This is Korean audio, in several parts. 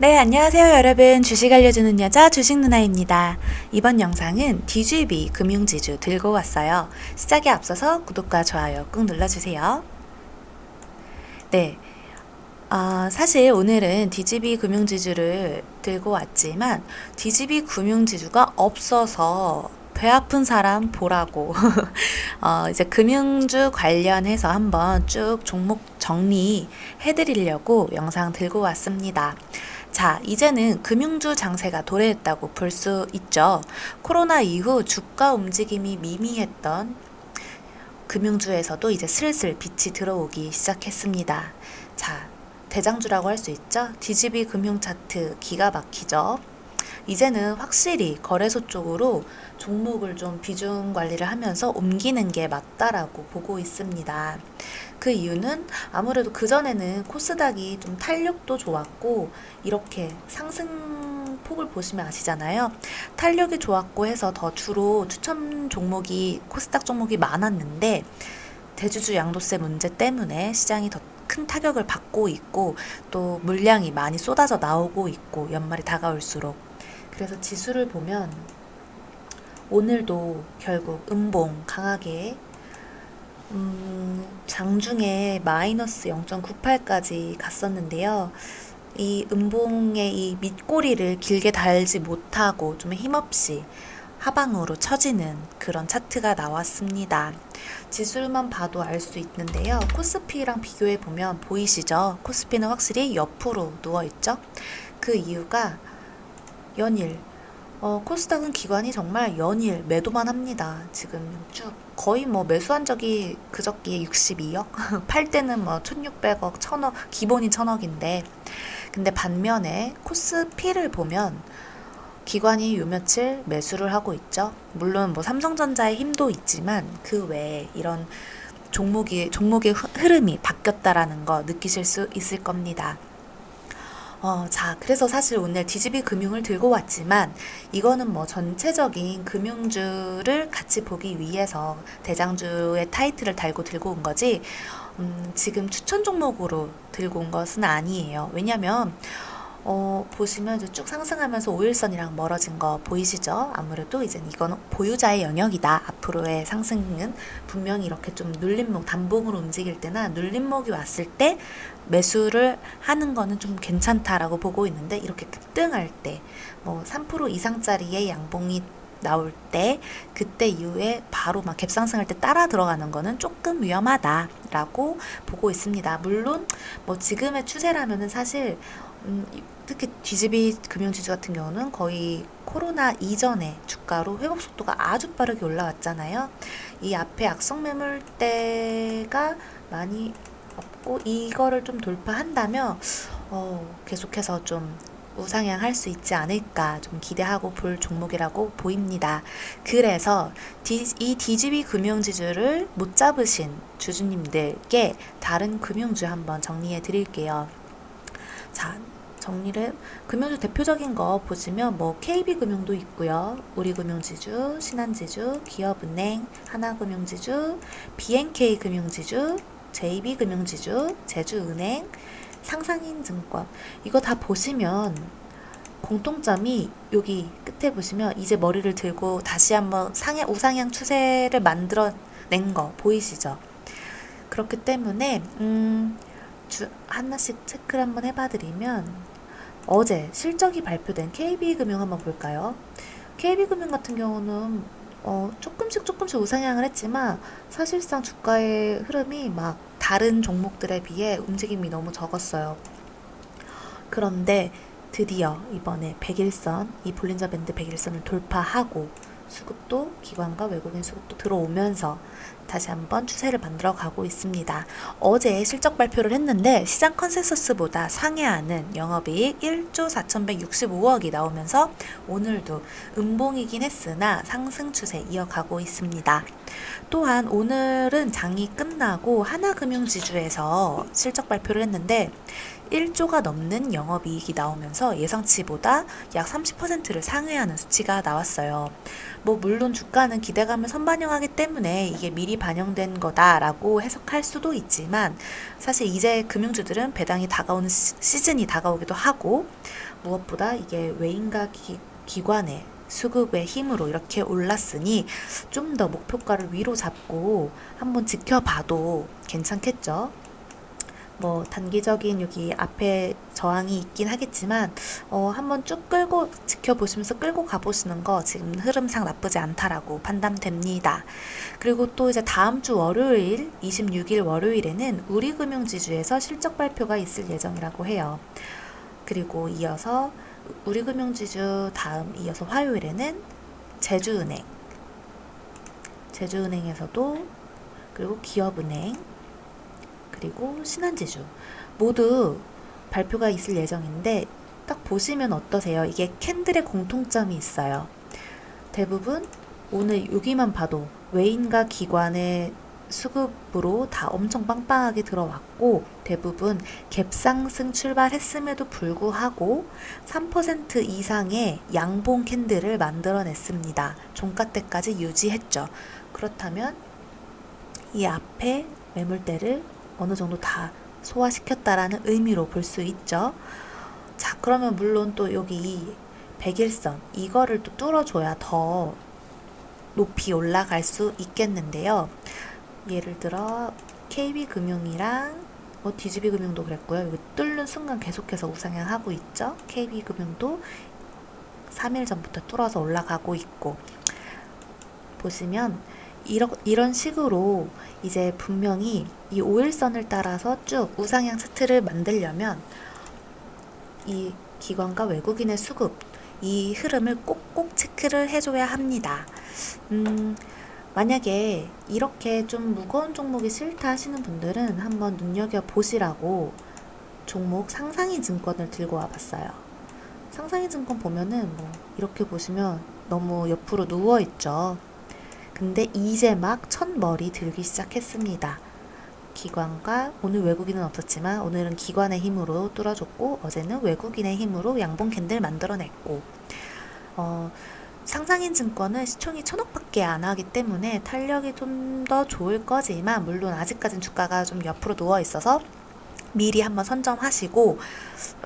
네, 안녕하세요, 여러분. 주식 알려주는 여자 주식 누나입니다. 이번 영상은 DGB 금융지주 들고 왔어요. 시작에 앞서서 구독과 좋아요 꾹 눌러주세요. 네. 아, 사실 오늘은 DGB 금융지주를 들고 왔지만 DGB 금융지주가 없어서 배 아픈 사람 보라고 어, 이제 금융주 관련해서 한번 쭉 종목 정리해 드리려고 영상 들고 왔습니다. 자, 이제는 금융주 장세가 도래했다고 볼 수 있죠. 코로나 이후 주가 움직임이 미미했던 금융주에서도 이제 슬슬 빛이 들어오기 시작했습니다. 자, 대장주라고 할 수 있죠. DGB 금융 차트 기가 막히죠. 이제는 확실히 거래소 쪽으로 종목을 좀 비중 관리를 하면서 옮기는 게 맞다라고 보고 있습니다. 그 이유는 아무래도 그전에는 코스닥이 좀 탄력도 좋았고 이렇게 상승 폭을 보시면 아시잖아요. 탄력이 좋았고 해서 더 주로 추천 종목이 코스닥 종목이 많았는데 대주주 양도세 문제 때문에 시장이 더 큰 타격을 받고 있고 또 물량이 많이 쏟아져 나오고 있고 연말이 다가올수록 그래서 지수를 보면 오늘도 결국 음봉 강하게 음, 장중에 마이너스 0.98까지 갔었는데요. 이 음봉의 이 밑꼬리를 길게 달지 못하고 좀 힘없이 하방으로 처지는 그런 차트가 나왔습니다. 지수만 봐도 알 수 있는데요. 코스피랑 비교해 보면 보이시죠? 코스피는 확실히 옆으로 누워 있죠? 그 이유가 연일 어, 코스닥은 기관이 정말 연일 매도만 합니다. 지금 쭉 거의 뭐 매수한 적이 그저께 62억? 팔 때는 뭐 1600억, 1000억, 기본이 1000억인데 근데 반면에 코스피를 보면 기관이 요 며칠 매수를 하고 있죠. 물론 뭐 삼성전자의 힘도 있지만 그 외에 이런 종목이 종목의 흐- 흐름이 바뀌었다라는 거 느끼실 수 있을 겁니다. 어, 자, 그래서 사실 오늘 DGB 금융을 들고 왔지만 이거는 뭐 전체적인 금융주를 같이 보기 위해서 대장주의 타이틀을 달고 들고 온 거지, 음, 지금 추천 종목으로 들고 온 것은 아니에요. 왜냐면, 어, 보시면 쭉 상승하면서 5일선이랑 멀어진 거 보이시죠? 아무래도 이제 이건 보유자의 영역이다. 앞으로의 상승은 분명히 이렇게 좀 눌림목, 단봉으로 움직일 때나 눌림목이 왔을 때 매수를 하는 거는 좀 괜찮다라고 보고 있는데 이렇게 급등할 때 뭐 3% 이상짜리의 양봉이 나올 때 그때 이후에 바로 막 갭상승할 때 따라 들어가는 거는 조금 위험하다라고 보고 있습니다. 물론 뭐 지금의 추세라면은 사실 음, 이- 특히 DGB 금융지주 같은 경우는 거의 코로나 이전의 주가로 회복 속도가 아주 빠르게 올라왔잖아요. 이 앞에 악성 매물대가 많이 없고 이거를 좀 돌파한다면 어, 계속해서 좀 우상향 할 수 있지 않을까 좀 기대하고 볼 종목이라고 보입니다. 그래서 디, 이 DGB 금융지주를 못 잡으신 주주님들께 다른 금융주 한번 정리해 드릴게요. 자, 정리를 금융주 대표적인 거 보시면 뭐 KB금융도 있고요. 우리금융지주, 신한지주, 기업은행, 하나금융지주, BNK금융지주, JB금융지주, 제주은행, 상상인증권 이거 다 보시면 공통점이 여기 끝에 보시면 이제 머리를 들고 다시 한번 상향 우상향 추세를 만들어낸 거 보이시죠? 그렇기 때문에 음, 주 하나씩 체크를 한번 해봐드리면 어제 실적이 발표된 KB금융 한번 볼까요? KB금융 같은 경우는 어, 조금씩 조금씩 우상향을 했지만 사실상 주가의 흐름이 막 다른 종목들에 비해 움직임이 너무 적었어요. 그런데 드디어 이번에 100일선, 이 볼린저 밴드 100일선을 돌파하고 수급도 기관과 외국인 수급도 들어오면서 다시 한번 추세를 만들어 가고 있습니다. 어제 실적 발표를 했는데 시장 컨센서스보다 상회하는 영업이익 1조 4,165억이 나오면서 오늘도 음봉이긴 했으나 상승 추세 이어가고 있습니다. 또한 오늘은 장이 끝나고 하나금융지주에서 실적 발표를 했는데 1조가 넘는 영업이익이 나오면서 예상치보다 약 30%를 상회하는 수치가 나왔어요. 뭐 물론 주가는 기대감을 선반영하기 때문에 이게 미리 반영된 거다라고 해석할 수도 있지만 사실 이제 금융주들은 배당이 다가오는 시- 시즌이 다가오기도 하고 무엇보다 이게 외인과 기, 기관의 수급의 힘으로 이렇게 올랐으니 좀 더 목표가를 위로 잡고 한번 지켜봐도 괜찮겠죠. 뭐 단기적인 여기 앞에 저항이 있긴 하겠지만 어, 한번 쭉 끌고 지켜보시면서 끌고 가보시는 거 지금 흐름상 나쁘지 않다라고 판단됩니다. 그리고 또 이제 다음 주 월요일 26일 월요일에는 우리금융지주에서 실적 발표가 있을 예정이라고 해요. 그리고 이어서 우리금융지주 다음 이어서 화요일에는 제주은행, 제주은행에서도 그리고 기업은행 그리고 신한지주 모두 발표가 있을 예정인데 딱 보시면 어떠세요? 이게 캔들의 공통점이 있어요. 대부분 오늘 여기만 봐도 외인과 기관의 수급으로 다 엄청 빵빵하게 들어왔고 대부분 갭상승 출발했음에도 불구하고 3% 이상의 양봉 캔들을 만들어냈습니다. 종가 때까지 유지했죠. 그렇다면 이 앞에 매물대를 어느 정도 다 소화시켰다라는 의미로 볼 수 있죠. 자, 그러면 물론 또 여기 백일선 이거를 또 뚫어줘야 더 높이 올라갈 수 있겠는데요. 예를 들어 KB금융이랑 뭐 DGB금융도 그랬고요. 여기 뚫는 순간 계속해서 우상향하고 있죠. KB금융도 3일 전부터 뚫어서 올라가고 있고 보시면 이러, 이런 식으로 이제 분명히 이 5일선을 따라서 쭉 우상향 차트를 만들려면 이 기관과 외국인의 수급 이 흐름을 꼭꼭 체크를 해줘야 합니다. 음, 만약에 이렇게 좀 무거운 종목이 싫다 하시는 분들은 한번 눈여겨 보시라고 종목 상상이 증권을 들고 와봤어요. 상상이 증권 보면은 뭐 이렇게 보시면 너무 옆으로 누워 있죠. 근데 이제 막 첫 머리 들기 시작했습니다. 기관과 오늘 외국인은 없었지만 오늘은 기관의 힘으로 뚫어줬고 어제는 외국인의 힘으로 양봉 캔들 만들어냈고 어, 상상인 증권은 시총이 천억밖에 안 하기 때문에 탄력이 좀 더 좋을 거지만 물론 아직까지는 주가가 좀 옆으로 누워 있어서 미리 한번 선점하시고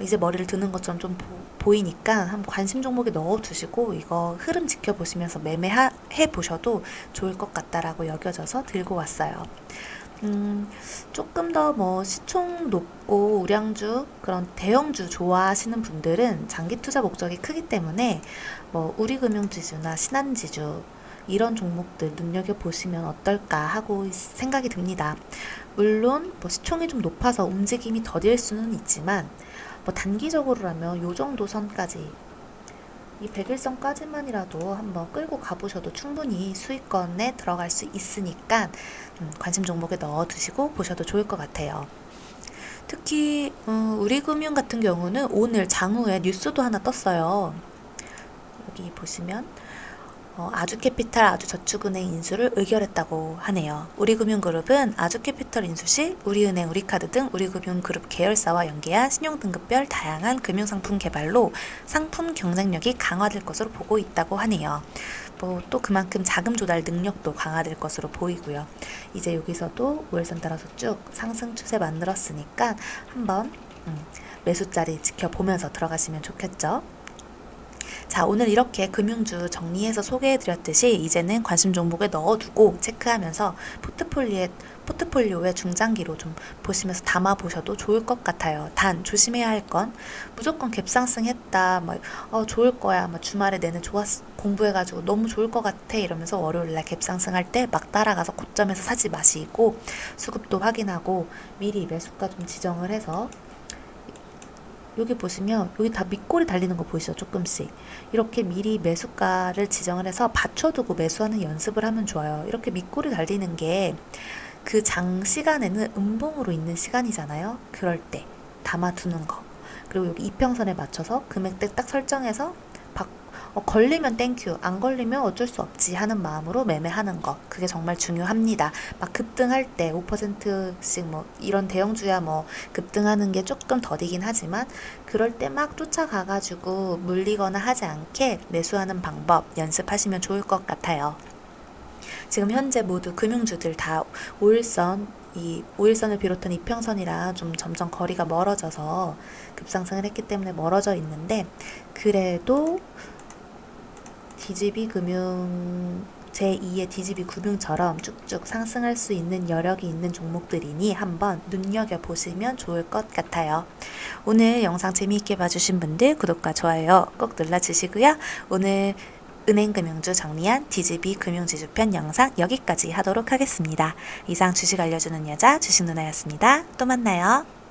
이제 머리를 드는 것처럼 좀 보, 이니까 한번 관심 종목에 넣어 두시고 이거 흐름 지켜보시면서 매매해 보셔도 좋을 것 같다라고 여겨져서 들고 왔어요. 음, 조금 더 뭐 시총 높고 우량주 그런 대형주 좋아하시는 분들은 장기 투자 목적이 크기 때문에 뭐 우리금융지주나 신한지주 이런 종목들 눈여겨 보시면 어떨까 하고 생각이 듭니다. 물론 뭐 시총이 좀 높아서 움직임이 더딜 수는 있지만 뭐 단기적으로라면 요 정도 선까지 이 100일선까지만이라도 한번 끌고 가보셔도 충분히 수익권에 들어갈 수 있으니까 음, 관심 종목에 넣어두시고 보셔도 좋을 것 같아요. 특히 음, 우리금융 같은 경우는 오늘 장후에 뉴스도 하나 떴어요. 여기 보시면 어, 아주캐피탈 아주저축은행 인수를 의결했다고 하네요. 우리금융그룹은 아주캐피탈 인수 시 우리은행, 우리카드 등 우리금융그룹 계열사와 연계한 신용등급별 다양한 금융상품 개발로 상품 경쟁력이 강화될 것으로 보고 있다고 하네요. 뭐 또 그만큼 자금 조달 능력도 강화될 것으로 보이고요. 이제 여기서도 우월선 따라서 쭉 상승 추세 만들었으니까 한번 음, 매수자리 지켜보면서 들어가시면 좋겠죠. 자, 오늘 이렇게 금융주 정리해서 소개해드렸듯이 이제는 관심 종목에 넣어두고 체크하면서 포트폴리오에, 포트폴리오에 중장기로 좀 보시면서 담아보셔도 좋을 것 같아요. 단, 조심해야 할 건 무조건 갭상승 했다, 뭐, 어, 좋을 거야, 뭐, 주말에 내내 좋았, 공부해가지고 너무 좋을 것 같아 이러면서 월요일날 갭상승 할 때 막 따라가서 고점에서 사지 마시고 수급도 확인하고 미리 매수가 좀 지정을 해서 여기 보시면 여기 다 밑골이 달리는 거 보이시죠? 조금씩. 이렇게 미리 매수가를 지정을 해서 받쳐두고 매수하는 연습을 하면 좋아요. 이렇게 밑골이 달리는 게 그 장 시간에는 음봉으로 있는 시간이잖아요. 그럴 때 담아두는 거. 그리고 여기 이평선에 맞춰서 금액대 딱 설정해서 박, 어, 걸리면 땡큐, 안 걸리면 어쩔 수 없지 하는 마음으로 매매하는 거. 그게 정말 중요합니다. 막 급등할 때 5%씩 뭐 이런 대형주야 뭐 급등하는 게 조금 더디긴 하지만 그럴 때 막 쫓아가가지고 물리거나 하지 않게 매수하는 방법 연습하시면 좋을 것 같아요. 지금 현재 모두 금융주들 다 5일선, 이 5일선을 비롯한 이평선이랑 좀 점점 거리가 멀어져서 급상승을 했기 때문에 멀어져 있는데 그래도 DGB 금융 제2의 DGB 금융처럼 쭉쭉 상승할 수 있는 여력이 있는 종목들이니 한번 눈여겨보시면 좋을 것 같아요. 오늘 영상 재미있게 봐주신 분들 구독과 좋아요 꼭 눌러주시고요. 오늘 은행금융주 정리한 DGB 금융지주편 영상 여기까지 하도록 하겠습니다. 이상 주식 알려주는 여자 주식 누나였습니다. 또 만나요.